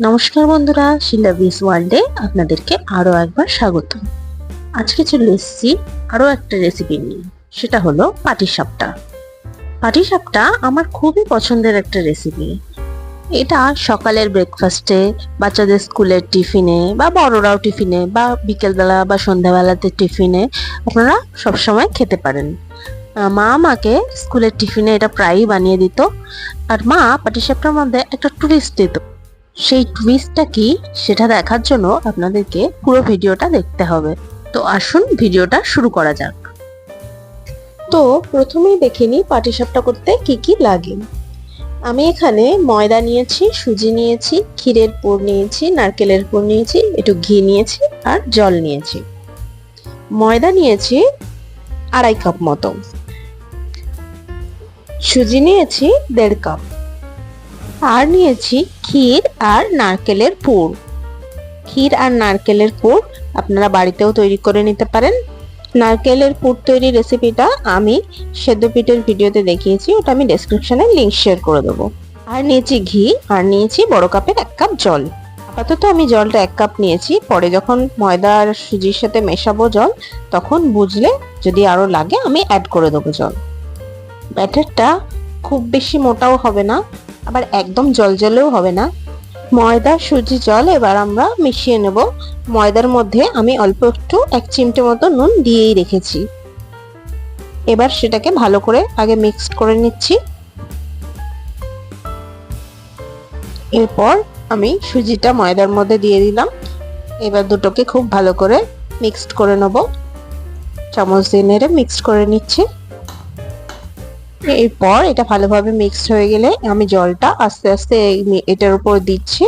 নমস্কার বন্ধুরা, শিলা বিস ওয়ার্ল্ডে আপনাদেরকে আরও একবার স্বাগত আজকে চলে এসেছি আরও একটা রেসিপি নিয়ে, সেটা হলো পাটিসাপটা পাটিসাপটা আমার খুবই পছন্দের একটা রেসিপি এটা সকালের ব্রেকফাস্টে বাচ্চাদের স্কুলের টিফিনে বা বড়রাও টিফিনে বা বিকেলবেলা বা সন্ধ্যাবেলাতে টিফিনে আপনারা সবসময় খেতে পারেন। মা আমাকে স্কুলের টিফিনে এটা প্রায়ই বানিয়ে দিত। আর মা পাটিসাপটার মধ্যে একটা টুরিস্ট দিত। সেই টুইস্টটা কি সেটা দেখার জন্য আপনাদেরকে পুরো ভিডিওটা দেখতে হবে। তো আসুন ভিডিওটা শুরু করা যাক। তো প্রথমেই দেখে নিই পাটিসাপটা করতে কি কি লাগে। আমি এখানে ময়দা নিয়েছি, সুজি নিয়েছি, ক্ষীরের পুর নিয়েছি, নারকেলের পুর নিয়েছি, একটু ঘি নিয়েছি আর জল নিয়েছি। ময়দা নিয়েছি আড়াই কাপ মতো। সুজি নিয়েছি দেড় কাপ। আর নিয়েছি ক্ষীর আর নারকেলের পুর। ক্ষীর আর নারকেলের পুর আপনারা বাড়িতেও তৈরি করে নিতে পারেন। নারকেলের পুর তৈরি রেসিপিটা আমি সেদ্ধ পিঠের ভিডিওতে দেখিয়েছি, ওটা আমি ডেসক্রিপশনে লিঙ্ক শেয়ার করে দেবো। আর নিয়েছি ঘি, আর নিয়েছি বড় কাপের এক কাপ জল। আপাতত আমি জলটা এক কাপ নিয়েছি, পরে যখন ময়দা আর সুজির সাথে মেশাবো জল, তখন বুঝলে যদি আরও লাগে আমি অ্যাড করে দেবো জল। ব্যাটারটা খুব বেশি মোটাও হবে না আবার একদম জল জলেও হবে না। ময়দা, সুজি, জল এবার আমরা মিশিয়ে নেব। ময়দার মধ্যে আমি অল্প একটু এক চিমটে মতো নুন দিয়েই রেখেছি। এবার সেটাকে ভালো করে আগে মিক্সড করে নিচ্ছি। এরপর আমি সুজিটা ময়দার মধ্যে দিয়ে দিলাম। এবার দুটোকে খুব ভালো করে মিক্সড করে নেব। চামচ দিয়ে নেড়ে মিক্সড করে নিচ্ছি। এরপর এটা ভালোভাবে মিক্সড হয়ে গেলে আমি জলটা আস্তে আস্তে এটার উপর দিচ্ছি,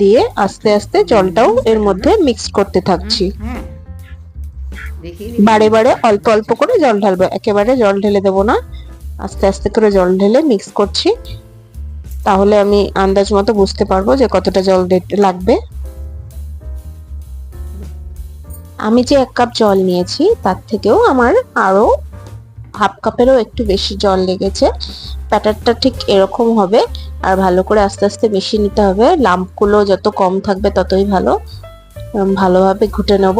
দিয়ে আস্তে আস্তে জলটাও এর মধ্যে মিক্স করতে থাকছি। বারে বারে অল্প অল্প করে জল ঢালবো, একেবারে জল ঢেলে দেবো না। আস্তে আস্তে করে জল ঢেলে মিক্স করছি। তাহলে আমি আন্দাজ মতো বুঝতে পারব যে কতটা জল লাগবে। আমি যে এক কাপ জল নিয়েছি, তার থেকেও আমার আরও হাফ কাপেরও একটু বেশি জল লেগেছে। প্যাটারটা ঠিক এরকম হবে। আর ভালো করে আস্তে আস্তে মিশিয়ে নিতে হবে। লাম্পগুলো যত কম থাকবে ততই ভালো। ভালোভাবে ঘুটে নেব।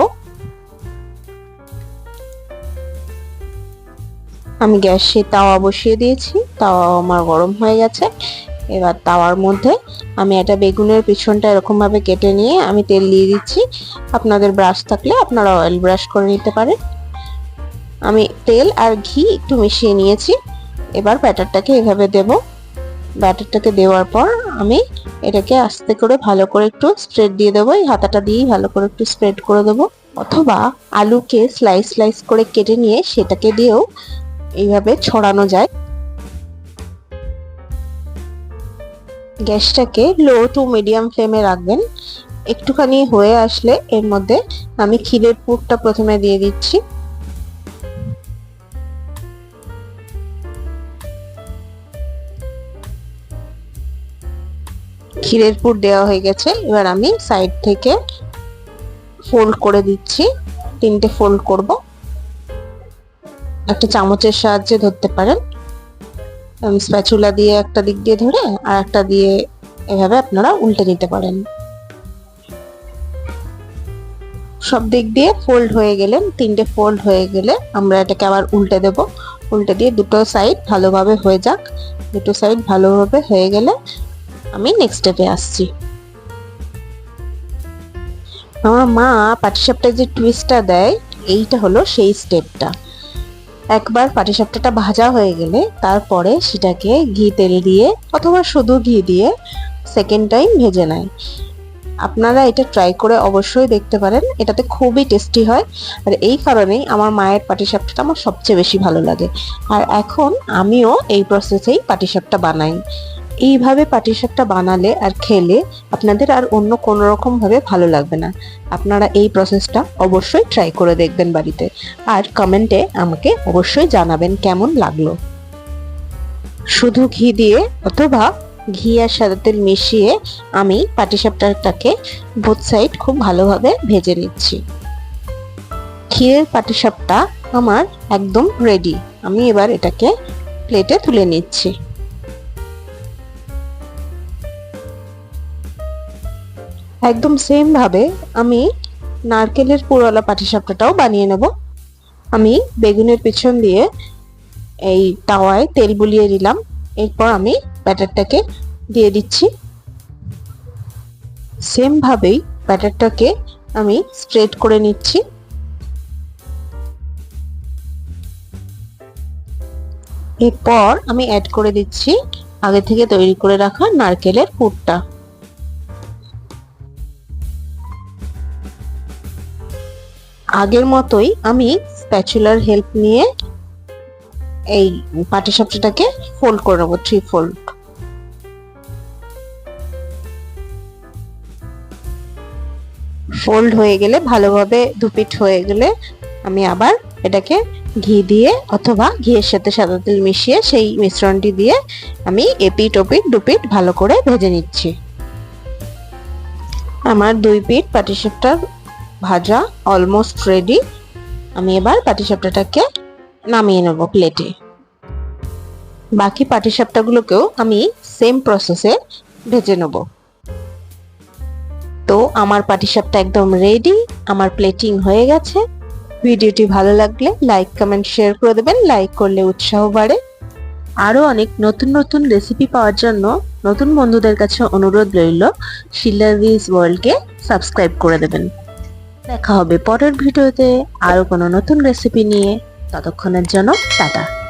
আমি গ্যাসে তাওয়া বসিয়ে দিয়েছি। তাওয়া আমার গরম হয়ে গেছে। এবার তাওয়ার মধ্যে আমি একটা বেগুনের পিছনটা এরকমভাবে কেটে নিয়ে আমি তেল দিয়ে দিচ্ছি। আপনাদের ব্রাশ থাকলে আপনারা অয়েল ব্রাশ করে নিতে পারেন। আমি তেল আর ঘি একটু মিশিয়ে নিয়েছি। এবার ব্যাটারটাকে এভাবে দেব। ব্যাটারটাকে দেওয়ার পর আমি এটাকে আস্তে করে ভালো করে একটু স্প্রেড দিয়ে দেবো। এই হাতাটা দিয়েই ভালো করে একটু স্প্রেড করে দেবো। অথবা আলুকে স্লাইস স্লাইস করে কেটে নিয়ে সেটাকে দিয়েও এইভাবে ছড়ানো যায়। গ্যাসটাকে লো টু মিডিয়াম ফ্লেমে রাখবেন। একটুখানি হয়ে আসলে এর মধ্যে আমি ক্ষীরের পুরটা প্রথমে দিয়ে দিচ্ছি। ক্ষীরের পুর দেওয়া হয়ে গেছে। এবার আমি সাইড থেকে ফোল্ড করে দিচ্ছি। তিনটে ফোল্ড করব। একটা চামচের সাহায্যে ধরতে পারেন। স্প্যাচুলা দিয়ে একটা দিক দিয়ে ধরে আর একটা দিয়ে এভাবে আপনারা উল্টে নিতে পারেন। সব দিক দিয়ে ফোল্ড হয়ে গেলেন তিনটে ফোল্ড হয়ে গেলে আমরা এটাকে আবার উল্টে দেব। উল্টে দিয়ে দুটো সাইড ভালোভাবে হয়ে যাক। দুটো সাইড ভালোভাবে হয়ে গেলে আমি নেক্সট স্টেপে আসছি। আমার মা পাটিসাপটায় যে টুইস্টটা দেয়, এইটা হলো সেই স্টেপটা একবার পাটিসাপটাটা ভাজা হয়ে গেলে তারপরে সেটাকে ঘি তেল দিয়ে অথবা শুধু ঘি দিয়ে সেকেন্ড টাইম ভেজে নেয়। আপনারা এটা ট্রাই করে অবশ্যই দেখতে পারেন, এটাতে খুবই টেস্টি হয়। আর এই কারণেই আমার মায়ের পাটিসাপটাটা আমার সবচেয়ে বেশি ভালো লাগে। আর এখন আমিও এই প্রসেসেই পাটিসাপটা বানাই। এইভাবে পাটিসাপটা বানালে আর খেলে আপনাদের আর অন্য কোনো রকম ভাবে ভালো লাগবে না। আপনারা এই প্রসেসটা অবশ্যই ট্রাই করে দেখবেন বাড়িতে। আর কমেন্টে আমাকে অবশ্যই জানাবেন কেমন লাগল। শুধু ঘি দিয়ে অথবা ঘি আর সাদা তেল মিশিয়ে আমি পাটিসাপটাটাকে বোথ সাইড খুব ভালোভাবে ভেজে নিচ্ছি। ক্ষীরের পাটিসাপটা আমার একদম রেডি আমি এবার এটাকে প্লেটে তুলে নিচ্ছি। একদম সেম ভাবে আমি নারকেলের পুরওয়ালা পাটিসাপটাটাও বানিয়ে নেব। আমি বেগুনের পিছন দিয়ে এই তাওয়ায় তেল বুলিয়ে দিলাম এরপর আমি ব্যাটারটাকে দিয়ে দিচ্ছি। সেম ভাবেই ব্যাটারটাকে আমি স্ট্রেট করে নিচ্ছি। এরপর আমি অ্যাড করে দিচ্ছি আগে থেকে তৈরি করে রাখা নারকেলের পুরটা। আগের মতোই আমি স্প্যাচুলার হেল্প নিয়ে এই পাটিসাপটাটাকে ফোল্ড করে নেব থ্রি ফোল্ড ফোল্ড হয়ে গেলে, ভালোভাবে দুপিট হয়ে গেলে আমি আবার এটাকে ঘি দিয়ে অথবা ঘিয়ের সাথে সাদা তেল মিশিয়ে সেই মিশ্রণটি দিয়ে আমি এপিট ওপিট দুপিট ভালো করে ভেজে নিচ্ছি। আমার দুই পিঠ পাটিসাপটার ভাজা অলমোস্ট রেডি আমি এবার পাটিসাপটাটাকে নামিয়ে নেব প্লেটে বাকি পাটিসাপটাগুলোকেও আমি সেম প্রসেসে ভেজে নেব। তো আমার পাটিসাপটা একদম রেডি আমার প্লেটিং হয়ে গেছে। ভিডিওটি ভালো লাগলে লাইক কমেন্ট শেয়ার করে দেবেন। লাইক করলে উৎসাহ বাড়ে। আরও অনেক নতুন নতুন রেসিপি পাওয়ার জন্য নতুন বন্ধুদের কাছে অনুরোধ রইল শিলারিজ ওয়ার্ল্ডকে সাবস্ক্রাইব করে দেবেন। দেখা হবে পরের ভিডিওতে। আরও কোনো নতুন রেসিপি নিয়ে। ততক্ষণের জন্য টাটা।